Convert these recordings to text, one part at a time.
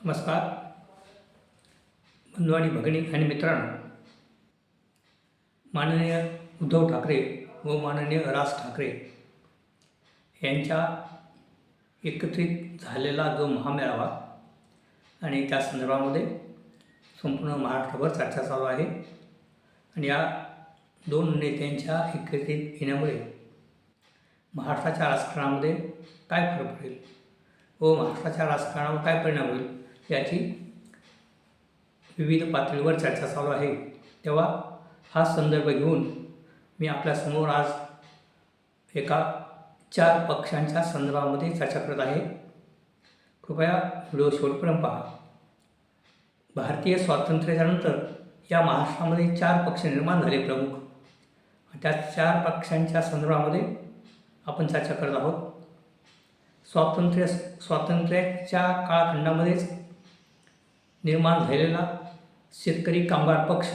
नमस्कार. बंधू आणि भगिनी आणि मित्रांनो माननीय उद्धव ठाकरे व माननीय राज ठाकरे यांच्या एकत्रित झालेला जो महामेळावा आणि त्या संदर्भामध्ये संपूर्ण महाराष्ट्रभर चर्चा चालू आहे. आणि या दोन नेत्यांच्या एकत्रित येण्यामुळे महाराष्ट्राच्या राजकारणामध्ये काय फरक पडेल व महाराष्ट्राच्या राजकारणावर काय परिणाम होईल याची विविध पातळीवर चर्चा चालू आहे. तेव्हा हा संदर्भ घेऊन मी आपल्यासमोर आज एका चार पक्षांच्या संदर्भामध्ये चर्चा करत आहे. कृपया व्हिडिओ शेवटपर्यंत पहा. भारतीय स्वातंत्र्याच्यानंतर या महाराष्ट्रामध्ये चार पक्ष निर्माण झाले प्रमुख. त्या चार पक्षांच्या संदर्भामध्ये आपण चर्चा करत आहोत. स्वातंत्र्य स्वातंत्र्याच्या काळखंडामध्येच निर्माण झालेला शेतकरी कामगार पक्ष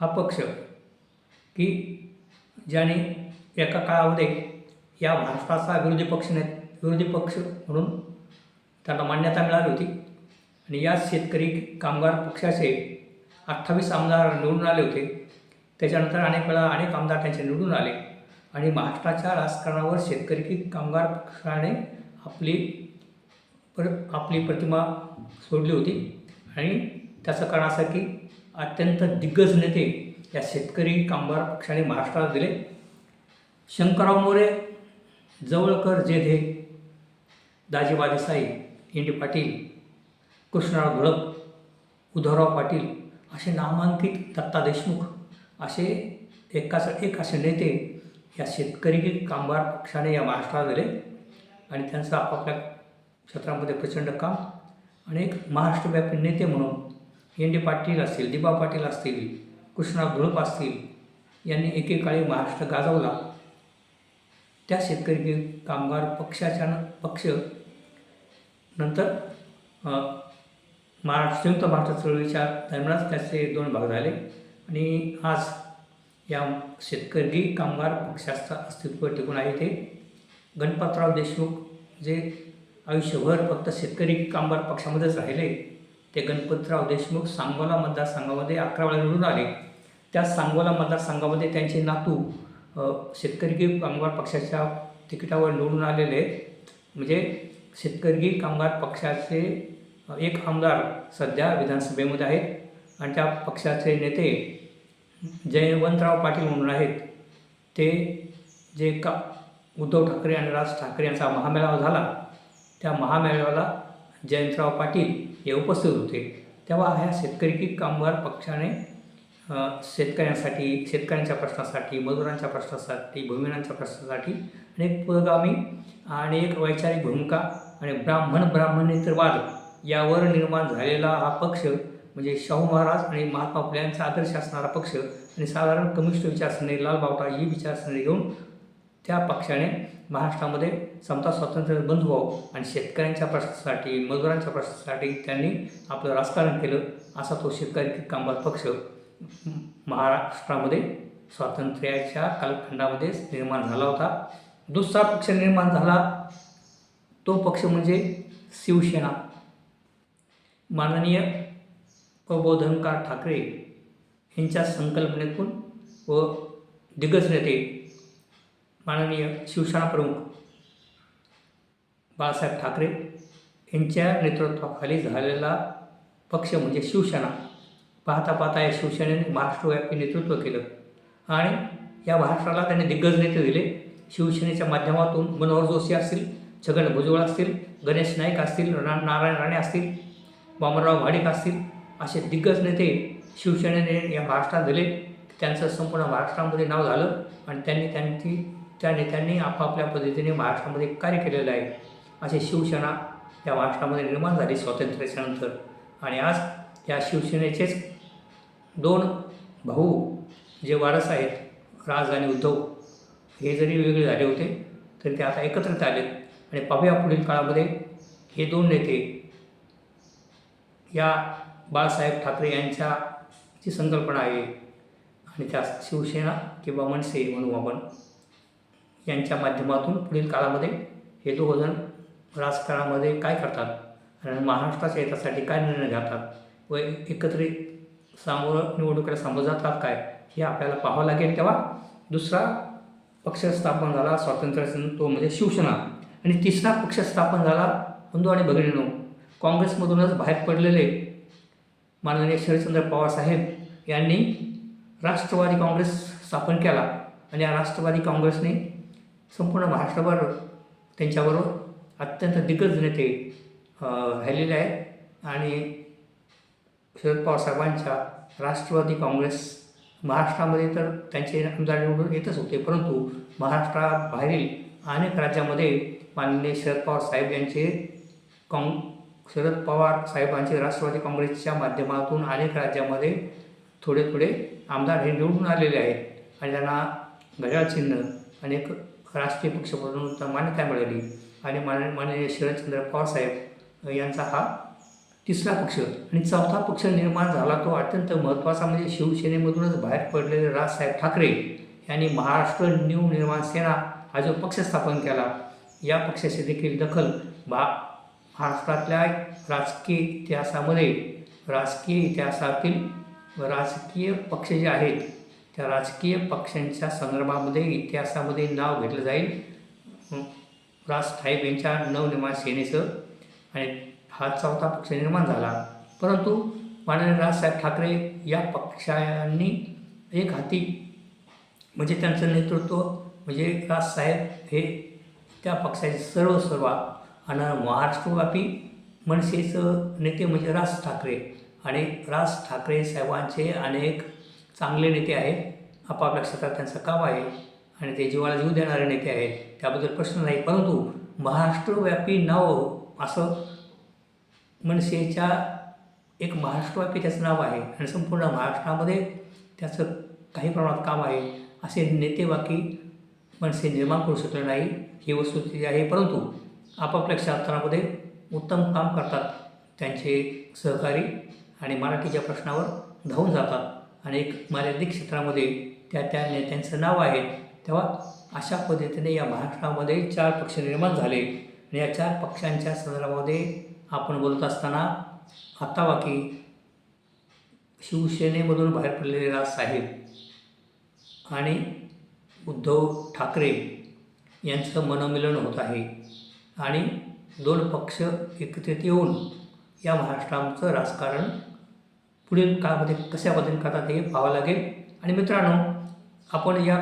हा पक्ष की ज्याने एका काळामध्ये या भारताचा विरोधी पक्ष नाही विरोधी पक्ष म्हणून त्यांना मान्यता मिळाली होती. आणि या शेतकरी कामगार पक्षाचे अठ्ठावीस आमदार निवडून आले होते. त्याच्यानंतर अनेक वेळा अनेक आमदार त्यांचे निवडून आले. आणि महाराष्ट्राच्या राजकारणावर शेतकरी कामगार पक्षाने आपली पर आपली प्रतिमा सोडली होती. आणि त्याचं कारण असं की अत्यंत दिग्गज नेते या शेतकरी कामगार पक्षाने महाराष्ट्राला दिले. शंकरराव मोरे जवळकर जेधे दाजीबा देसाई इंडी पाटील कृष्णराव धुळप उद्धवराव पाटील असे नामांकित दत्ता देशमुख असे एकाच एक असे नेते या शेतकरी कामगार पक्षाने या महाराष्ट्राला दिले. आणि त्यांचं आपापल्या क्षेत्रामध्ये प्रचंड काम आणि एक महाराष्ट्रव्यापी नेते म्हणून एन डी पाटील असतील दिबा पाटील असतील कृष्णा धुळप असतील यांनी एकेकाळी महाराष्ट्र गाजवला. त्या शेतकरी कामगार पक्षाच्या पक्ष नंतर महाराष्ट्र संयुक्त महाराष्ट्र चळवळीच्या दरम्यानच त्याचे दोन भाग झाले. आणि आज या शेतकरी कामगार पक्षाचं अस्तित्व टिकून आहे ते. गणपतराव देशमुख जे आयुष्यभर फक्त शेतकरी कामगार पक्षामध्येच राहिले. ते गणपतराव देशमुख सांगोला मतदारसंघामध्ये अकरा वेळा निवडून आले. त्या सांगोला मतदारसंघामध्ये त्यांचे नातू शेतकरी कामगार पक्षाच्या तिकिटावर निवडून आलेले. म्हणजे शेतकरी कामगार पक्षाचे एक आमदार सध्या विधानसभेमध्ये आहेत. आणि त्या पक्षाचे नेते जयवंतराव पाटील म्हणून आहेत. ते जे का उद्धव ठाकरे आणि राज ठाकरे यांचा महामेळावा झाला. त्या महामेळाव्याला जयंतराव पाटील हे उपस्थित होते. तेव्हा ह्या शेतकरी कामगार पक्षाने शेतकऱ्यांसाठी शेतकऱ्यांच्या प्रश्नासाठी मजुरांच्या प्रश्नासाठी भूमिनांच्या प्रश्नासाठी आणि पुरोगामी आणि एक वैचारिक भूमिका आणि ब्राह्मण ब्राह्मणेतरवाद यावर निर्माण झालेला हा पक्ष म्हणजे शाहू महाराज आणि महात्मा फुले यांचा आदर्श असणारा पक्ष आणि साधारण कम्युनिस्ट विचारसरणी लाल बावटा ही विचारसरणी घेऊन त्या पक्षाने महाराष्ट्रामध्ये समता स्वातंत्र्य बंद व्हावं आणि शेतकऱ्यांच्या प्रश्नासाठी मजुरांच्या प्रश्नासाठी त्यांनी आपलं राजकारण केलं असा तो शेतकरी कामगार पक्ष महाराष्ट्रामध्ये स्वातंत्र्याच्या कालखंडामध्येच निर्माण झाला होता. दुसरा पक्ष निर्माण झाला तो पक्ष म्हणजे शिवसेना. माननीय प्रबोधनकार ठाकरे यांच्या संकल्पनेतून व दिग्गज नेते माननीय शिवसेना प्रमुख बाळासाहेब ठाकरे यांच्या नेतृत्वाखाली झालेला पक्ष म्हणजे शिवसेना. पाहता पाहता या शिवसेनेने महाराष्ट्रव्यापी नेतृत्व केलं आणि या महाराष्ट्राला त्यांनी दिग्गज नेते दिले. शिवसेनेच्या माध्यमातून मनोहर जोशी असतील छगन भुजबळ असतील गणेश नाईक असतील रा नारायण राणे असतील वामनराव भाडिक असतील असे दिग्गज नेते शिवसेनेने या महाराष्ट्रात दिले. त्यांचं संपूर्ण महाराष्ट्रामध्ये नाव झालं आणि त्यांनी त्यांची त्या नेत्यांनी आपापल्या पद्धतीने महाराष्ट्रामध्ये कार्य केलेलं आहे. अशी शिवसेना या महाराष्ट्रामध्ये निर्माण झाली स्वातंत्र्याच्यानंतर. आणि आज या शिवसेनेचेच दोन भाऊ जे वारस आहेत राज आणि उद्धव हे जरी वेगळे झाले होते तरी ते आता एकत्रित आले. आणि पाहूया पुढील काळामध्ये हे दोन नेते या बाळासाहेब ठाकरे यांच्या जी संकल्पना आहे. आणि त्या शिवसेना किंवा मनसे म्हणू आपण. यांच्या माध्यमातून पुढील काळामध्ये हे दोघंजण राजकारणामध्ये काय करतात आणि महाराष्ट्राच्या हितासाठी काय निर्णय घेतात व एकत्रित सामोरं निवडणुकीला सामोरं जातात काय हे आपल्याला पाहावं लागेल. तेव्हा दुसरा पक्ष स्थापन झाला स्वातंत्र्य तो म्हणजे शिवसेना. आणि तिसरा पक्ष स्थापन झाला बंधू आणि भगिनीनो काँग्रेसमधूनच बाहेर पडलेले माननीय शरदचंद्र पवार साहेब यांनी राष्ट्रवादी काँग्रेस स्थापन केला आणि या राष्ट्रवादी काँग्रेसने संपूर्ण महाराष्ट्रभर त्यांच्याबरोबर अत्यंत दिग्गज नेते राहिलेले आहेत. आणि शरद पवार साहेबांच्या राष्ट्रवादी काँग्रेस महाराष्ट्रामध्ये तर त्यांचे आमदार निवडून येतच होते. परंतु महाराष्ट्राबाहेरील अनेक राज्यामध्ये माननीय शरद पवार साहेब यांचे काँग शरद पवार साहेबांचे राष्ट्रवादी काँग्रेसच्या माध्यमातून अनेक राज्यामध्ये थोडे थोडे आमदार हे निवडून आलेले आहेत. आणि त्यांना घड्याळ चिन्ह अनेक राष्ट्रीय पक्ष म्हणून मान्यता मिळाली. आणि मान माननीय शरदचंद्र पवार साहेब यांचा हा तिसरा पक्ष आणि चौथा पक्ष निर्माण झाला. तो अत्यंत महत्त्वाचा म्हणजे शिवसेनेमधूनच बाहेर पडलेले राजसाहेब ठाकरे यांनी महाराष्ट्र न्यू निर्माण सेना हा जो पक्ष स्थापन केला या पक्षाची देखील दखल भा महाराष्ट्रातल्या राजकीय इतिहासामध्ये राजकीय इतिहासातील राजकीय पक्ष जे आहेत त्या राजकीय पक्षांच्या संदर्भामध्ये इतिहासामध्ये नाव घेतलं जाईल. राज साहेब यांच्या नवनिर्माण सेनेचं. आणि हा चौथा पक्ष निर्माण झाला. परंतु माननीय राजसाहेब ठाकरे या पक्षांनी एक हाती म्हणजे त्यांचं नेतृत्व म्हणजे राजसाहेब हे त्या पक्षाचे सर्व सर्व आणि महाराष्ट्रव्यापी मनसेचं नेते म्हणजे राज ठाकरे. आणि राज ठाकरे साहेबांचे अनेक चांगले नेते आहेत आपापल्या क्षेत्रात त्यांचं काम आहे आणि ते जीवाला जीव देणारे नेते आहेत त्याबद्दल प्रश्न नाही. परंतु महाराष्ट्रव्यापी नाव असं मनसेच्या एक महाराष्ट्रव्यापी त्याचं नाव आहे आणि संपूर्ण महाराष्ट्रामध्ये त्याचं काही प्रमाणात काम आहे असे नेते बाकी मनसे निर्माण करू शकले नाही ही वस्तुस्थिती आहे. परंतु आपापल्या क्षेत्रामध्ये उत्तम काम करतात त्यांचे सहकारी आणि मराठीच्या प्रश्नावर धावून जातात. आणि एक मर्यादित क्षेत्रामध्ये त्या त्या नेत्यांचं नाव आहे. तेव्हा अशा पद्धतीने या महाराष्ट्रामध्ये चार पक्ष निर्माण झाले. आणि या चार पक्षांच्या संदर्भामध्ये आपण बोलत असताना आता बाकी शिवसेनेमधून बाहेर पडलेले राजसाहेब आणि उद्धव ठाकरे यांचं मनोमिलन होत आहे. आणि दोन पक्ष एकत्रित येऊन या महाराष्ट्राचं राजकारण पुढील काळामध्ये कशा पद्धतीने करतात हे पाहावं लागेल. आणि मित्रांनो आपण या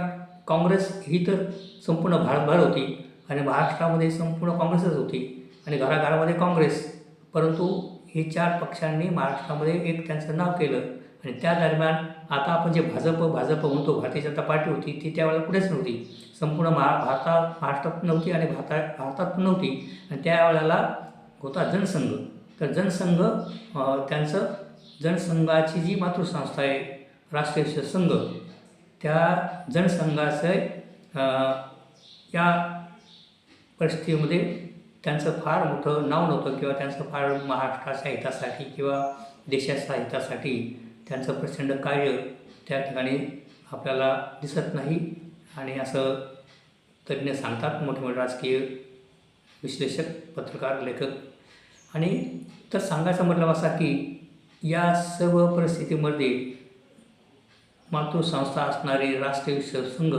काँग्रेस ही तर संपूर्ण भारतभर होती आणि महाराष्ट्रामध्ये संपूर्ण काँग्रेसच होती आणि घराघरामध्ये काँग्रेस. परंतु हे चार पक्षांनी महाराष्ट्रामध्ये एक त्यांचं नाव केलं आणि त्या दरम्यान आता आपण जे भाजप भाजप म्हणतो भारतीय जनता पार्टी होती ती त्यावेळेला कुठेच नव्हती. संपूर्ण महा भारतात महाराष्ट्रात नव्हती आणि भारता भारतात पण नव्हती. आणि त्यावेळेला होता जनसंघ. तर जनसंघ त्यांचं जनसंघाची जी मातृसंस्था आहे राष्ट्रीय संघ त्या जनसंघाचं या परिस्थितीमध्ये त्यांचं फार मोठं नाव नव्हतं किंवा त्यांचं फार महाराष्ट्राच्या हितासाठी किंवा देशाच्या हितासाठी त्यांचं प्रचंड कार्य त्या ठिकाणी आपल्याला दिसत नाही. आणि असं तज्ज्ञ सांगतात मोठे मोठे राजकीय विश्लेषक पत्रकार लेखक. आणि तर सांगायचं म्हटलं असा की या सर्व परिस्थितीमध्ये मातृसंस्था असणारे राष्ट्रीय संघ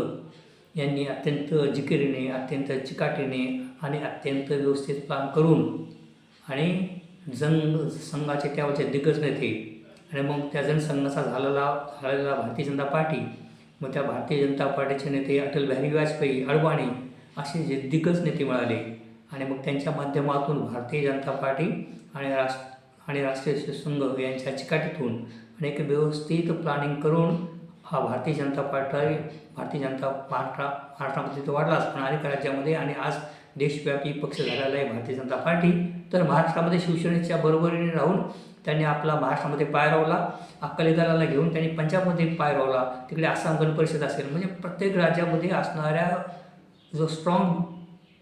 यांनी अत्यंत जिकिरीने अत्यंत चिकाटीने आणि अत्यंत व्यवस्थित काम करून आणि जन संघाचे त्यावरचे दिग्गज नेते आणि मग त्या जनसंघाचा झालेला झालेला भारतीय जनता पार्टी मग त्या भारतीय जनता पार्टीचे नेते अटल बिहारी वाजपेयी अडवाणी असे जे दिग्गज नेते मिळाले आणि मग त्यांच्या माध्यमातून भारतीय जनता पार्टी आणि राष्ट्र आणि राष्ट्रीय संघ यांच्या चिकाटीतून आणि एक व्यवस्थित प्लॅनिंग करून हा भारतीय जनता पार्टी भारतीय जनता पार्टा महाराष्ट्रामध्ये तो वाढलाच पण अनेक राज्यामध्ये आणि आज देशव्यापी पक्ष झालेला आहे भारतीय जनता पार्टी. तर महाराष्ट्रामध्ये शिवसेनेच्या बरोबरीने राहून त्यांनी आपला महाराष्ट्रामध्ये पाय रोवला. अकाली दलाला घेऊन त्यांनी पंजाबमध्ये पाय रोवला. तिकडे आसाम गण परिषद असेल. म्हणजे प्रत्येक राज्यामध्ये असणाऱ्या जो स्ट्रॉंग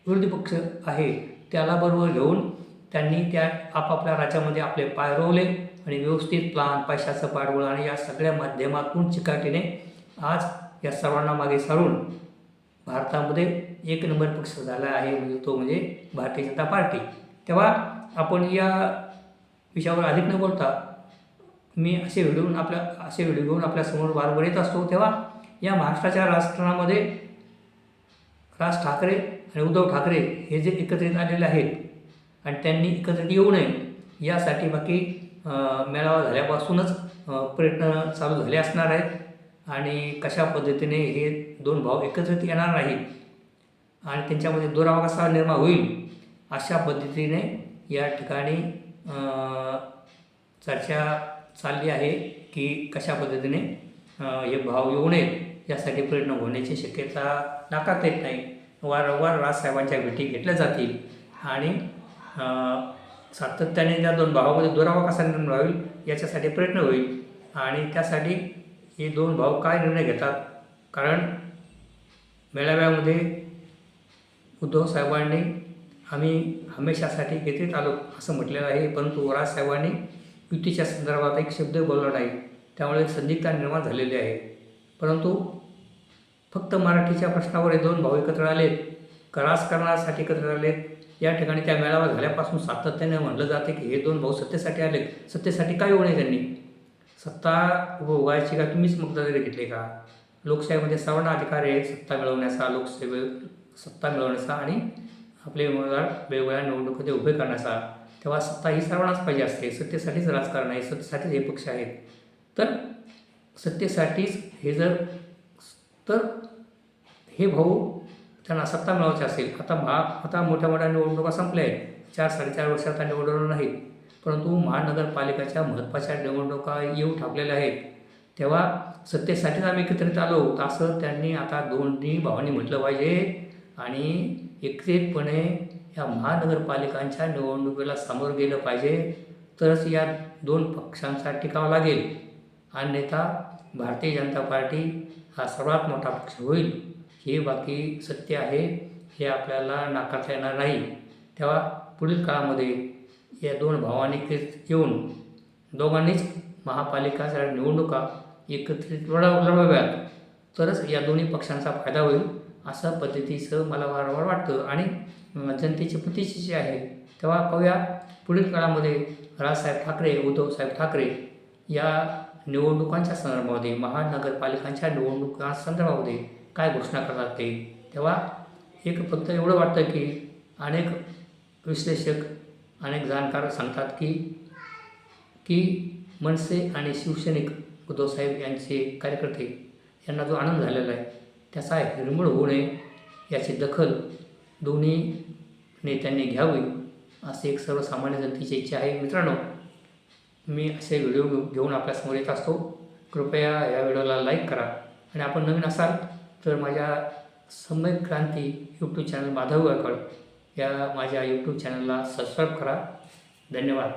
विरोधी पक्ष आहे त्याला बरोबर घेऊन त्यांनी त्या आपापल्या राज्यामध्ये आपले पाय रोवले आणि व्यवस्थित प्लान पैशाचं पाठबळ आणि या सगळ्या माध्यमातून चिकाटीने आज या सर्वांना मागे सारून भारतामध्ये एक नंबर पक्ष झाला आहे. म्हणजे तो म्हणजे भारतीय जनता पार्टी. तेव्हा आपण या विषयावर अधिक न बोलता मी असे व्हिडिओ आपल्या असे व्हिडिओ घेऊन आपल्यासमोर वारंवार येत असतो. तेव्हा या महाराष्ट्राच्या राजकारणामध्ये राज ठाकरे आणि उद्धव ठाकरे हे जे एकत्रित आलेले आहेत आणि त्यांनी एकत्रित येऊ नये यासाठी बाकी मेळावा झाल्यापासूनच प्रयत्न चालू झाले असणार आहेत. आणि कशा पद्धतीने हे दोन भाव एकत्रित येणार नाही आणि त्यांच्यामध्ये दुरावा कसा निर्माण होईल अशा पद्धतीने या ठिकाणी चर्चा चालली आहे की कशा पद्धतीने हे भाव येऊ नयेत यासाठी प्रयत्न होण्याची शक्यता नाकारता येत नाही. वारंवार राजसाहेबांच्या भेटी घेतल्या जातील आणि सातत्याने त्या दोन भावामध्ये दुरावा कसा निर्माण होईल याच्यासाठी प्रयत्न होईल. आणि त्यासाठी हे दोन भाऊ काय निर्णय घेतात? कारण मेळाव्यामध्ये उद्धव साहेबांनी आम्ही हमेशासाठी एकत्रित आलो असं म्हटलेलं आहे. परंतु राजसाहेबांनी युतीच्या संदर्भात एक शब्द बोलला नाही. त्यामुळे संदिग्धता निर्माण झालेली आहे? परंतु फक्त मराठीच्या प्रश्नावर हे दोन भाऊ एकत्र आलेत. का राजकारणासाठी एकत्र आलेत? या ठिकाणी त्या मेळावा झाल्यापासून सातत्याने म्हणलं जाते की हे दोन भाऊ सत्तेसाठी आले सत्तेसाठी काय होऊ त्यांनी? सत्ता भोगायची का? तुम्हीच मक्तेदारी घेतली का? लोकशाहीमध्ये सर्वांना अधिकार आहे सत्ता मिळवण्याचा लोकसेवे सत्ता मिळवण्याचा आणि आपले उमेदवार वेगवेगळ्या निवडणुकीमध्ये उभे करण्याचा. तेव्हा सत्ता ही सर्वांनाच पाहिजे असते. सत्तेसाठीच राजकारण आहे. सत्तेसाठीच हे पक्ष आहेत. तर सत्तेसाठीच हे जर तर हे भाऊ त्यांना सत्ता मिळवायची असेल. आता महा आता मोठ्या मोठ्या निवडणुका संपल्या आहेत. चार साडेचार वर्षात त्या निवडणुका नाहीत. परंतु महानगरपालिकेच्या महत्त्वाच्या निवडणुका येऊ ठाकलेल्या आहेत. तेव्हा सत्तेसाठीच आम्ही एकत्रित आलो. असं त्यांनी आता दोन्ही भावांनी म्हटलं पाहिजे. आणि एकत्रितपणे या महानगरपालिकांच्या निवडणुकीला सामोरं गेलं पाहिजे. तरच या दोन पक्षांचा टिकाव लागेल. अन्यथा भारतीय जनता पार्टी हा सर्वात मोठा पक्ष होईल. हे बाकी सत्य आहे हे आपल्याला नाकारता येणार नाही. तेव्हा पुढील काळामध्ये या दोन भावांनी येऊन दोघांनीच महापालिकाच्या निवडणुका एकत्रित लढा लढवाव्यात. तरच या दोन्ही पक्षांचा फायदा होईल असं पद्धतीचं मला वारंवार वाटतं. आणि जनतेची प्रतिष्ठी जी आहे तेव्हा पाहूया पुढील काळामध्ये राजसाहेब ठाकरे उद्धवसाहेब ठाकरे या निवडणुकांच्या संदर्भामध्ये महानगरपालिकांच्या निवडणुका संदर्भामध्ये काय घोषणा करतात ते? तेव्हा एक फक्त एवढं वाटतं की अनेक विश्लेषक अनेक जाणकार सांगतात की की मनसे आणि शिवसैनिक उद्धवसाहेब यांचे कार्यकर्ते यांना जो आनंद झालेला आहे त्याचा हिरमळ होऊ नये याची दखल दोन्ही नेत्यांनी घ्यावी असे एक सर्वसामान्य जनतेची इच्छा आहे. मित्रांनो मी असे व्हिडिओ घेऊन आपल्यासमोर येत असतो. कृपया या व्हिडिओला लाईक करा आणि आपण नवीन असाल तर माझ्या सम्यक क्रांती यूट्यूब चॅनल माधव गाकड या माझ्या यूट्यूब चॅनलला सबस्क्राईब करा. धन्यवाद.